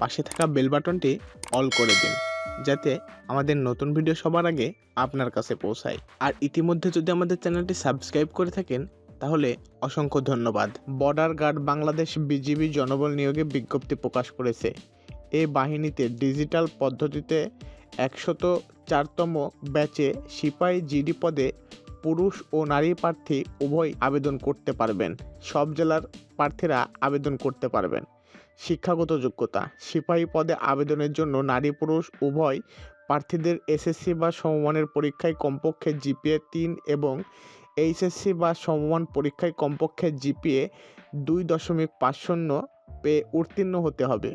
পাশে থাকা বেল বাটনটি অল করে দিন, যাতে আমাদের নতুন ভিডিও সবার আগে আপনার কাছে পৌঁছায়। আর ইতিমধ্যে যদি আমাদের চ্যানেলটি সাবস্ক্রাইব করে থাকেন, তাহলে অসংখ্য ধন্যবাদ। বর্ডার গার্ড বাংলাদেশ বিজিবি জনবল নিয়োগে বিজ্ঞপ্তি প্রকাশ করেছে। এই বাহিনীতে ডিজিটাল পদ্ধতিতে একশত চারতম ব্যাচে সিপাহি জিডি পদে পুরুষ ও নারী প্রার্থী উভয় আবেদন করতে পারবেন। সব জেলার প্রার্থীরা আবেদন করতে পারবেন। শিক্ষাগত যোগ্যতা। সিপাহী পদে আবেদনের জন্য নারী পুরুষ উভয় প্রার্থীদের এসএসসি বা সমমানের পরীক্ষায় কমপক্ষে জিপিএ তিন এবং এইচএসসি বা সমমান পরীক্ষায় কমপক্ষে জিপিএ দুই দশমিক পাঁচ শূন্য পেয়ে উত্তীর্ণ হতে হবে।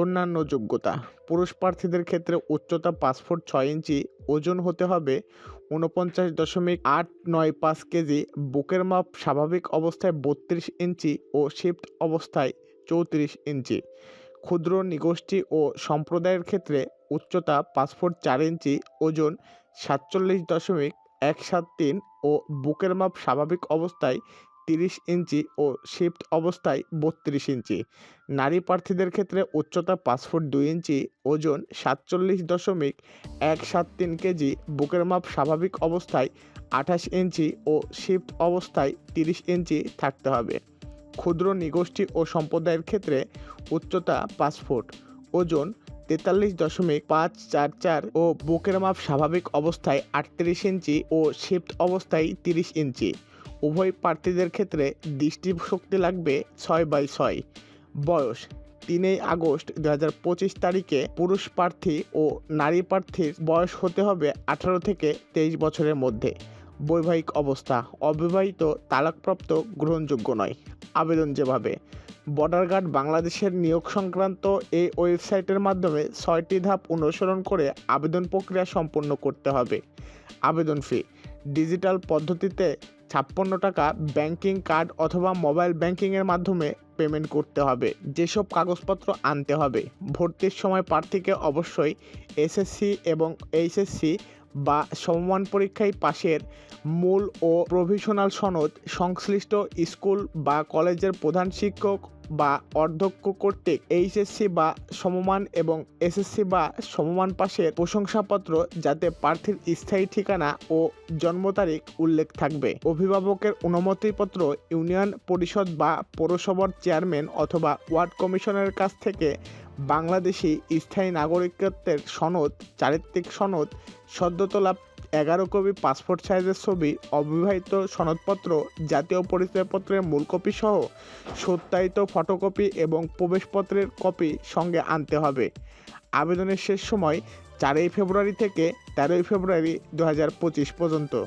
অন্যান্য যোগ্যতা, পুরুষ প্রার্থীদের ক্ষেত্রে উচ্চতা পাঁচ ফুট ছয় ইঞ্চি, ওজন হতে হবে উনপঞ্চাশ দশমিক আট নয় পাঁচ কেজি, বুকের মাপ স্বাভাবিক অবস্থায় বত্রিশ ইঞ্চি ও শিফট অবস্থায় চৌত্রিশ ইঞ্চি। ক্ষুদ্র নিগোষ্ঠী ও সম্প্রদায়ের ক্ষেত্রে উচ্চতা পাঁচ ফুট চার ইঞ্চি, ওজন সাতচল্লিশ দশমিক এক সাত তিন ও বুকের মাপ স্বাভাবিক অবস্থায় তিরিশ ইঞ্চি ও শিফট অবস্থায় বত্রিশ ইঞ্চি। নারী প্রার্থীদের ক্ষেত্রে উচ্চতা পাঁচ ফুট দুই ইঞ্চি, ওজন সাতচল্লিশ দশমিক এক সাত তিন কেজি, বুকের মাপ স্বাভাবিক অবস্থায় আঠাশ ইঞ্চি ও শিফট অবস্থায় তিরিশ ইঞ্চি থাকতে হবে। ক্ষুদ্র নিগোষ্ঠী ও সম্প্রদায়ের ক্ষেত্রে উচ্চতা পাঁচ ফুট। ওজন তেতাল্লিশ দশমিক পাঁচ চার চার ও বুকের মাপ স্বাভাবিক অবস্থায় আটত্রিশ ইঞ্চি ও শিফট অবস্থায় তিরিশ ইঞ্চি। উভয় প্রার্থীদের ক্ষেত্রে দৃষ্টিশক্তি লাগবে ছয় বাই ছয়। বয়স তিনই আগস্ট দু হাজার পঁচিশ তারিখে পুরুষ প্রার্থী ও নারী প্রার্থীর বয়স হতে হবে আঠারো থেকে তেইশ বছরের মধ্যে। বৈবাহিক অবস্থা। অবিবাহিত তালাকপ্রাপ্ত গ্রহণযোগ্য নয়। আবেদন যেভাবে। বর্ডার গার্ড বাংলাদেশের নিয়োগ সংক্রান্ত এই ওয়েবসাইটের মাধ্যমে ছয়টি ধাপ অনুসরণ করে আবেদন প্রক্রিয়া সম্পন্ন করতে হবে। আবেদন ফি ডিজিটাল পদ্ধতিতে ছাপ্পান্ন টাকা ব্যাংকিং কার্ড অথবা মোবাইল ব্যাংকিংয়ের মাধ্যমে পেমেন্ট করতে হবে। যেসব কাগজপত্র আনতে হবে। ভর্তির সময় প্রার্থীকে অবশ্যই এসএসসি এবং এইচএসসি বা সমমান পরীক্ষায় পাশের মূল ও প্রভিশনাল সনদ সংশ্লিষ্ট স্কুল বা কলেজের প্রধান শিক্ষক বা অধ্যক্ষ কর্তৃক এইচএসসি বা সমমান এবং এসএসসি বা সমমান পাশের প্রশংসাপত্র যাতে প্রার্থীর স্থায়ী ঠিকানা ও জন্ম তারিখ উল্লেখ থাকবে। অভিভাবকের অনুমতিপত্র ইউনিয়ন পরিষদ বা পৌরসভার চেয়ারম্যান অথবা ওয়ার্ড কমিশনের কাছ থেকে বাংলাদেশি স্থায়ী নাগরিকত্বের সনদ, চারিত্রিক সনদ সদ্য তোলা এগারো কপি পাসপোর্ট সাইজের ছবি, অবিবাহিত সনদপত্র, জাতীয় পরিচয়পত্রের মূল কপি সহ সত্যায়িত ফটোকপি এবং প্রবেশপত্রের কপি সঙ্গে আনতে হবে। আবেদনের শেষ সময় চারই ফেব্রুয়ারি থেকে তেরোই ফেব্রুয়ারি দু হাজার পঁচিশ পর্যন্ত।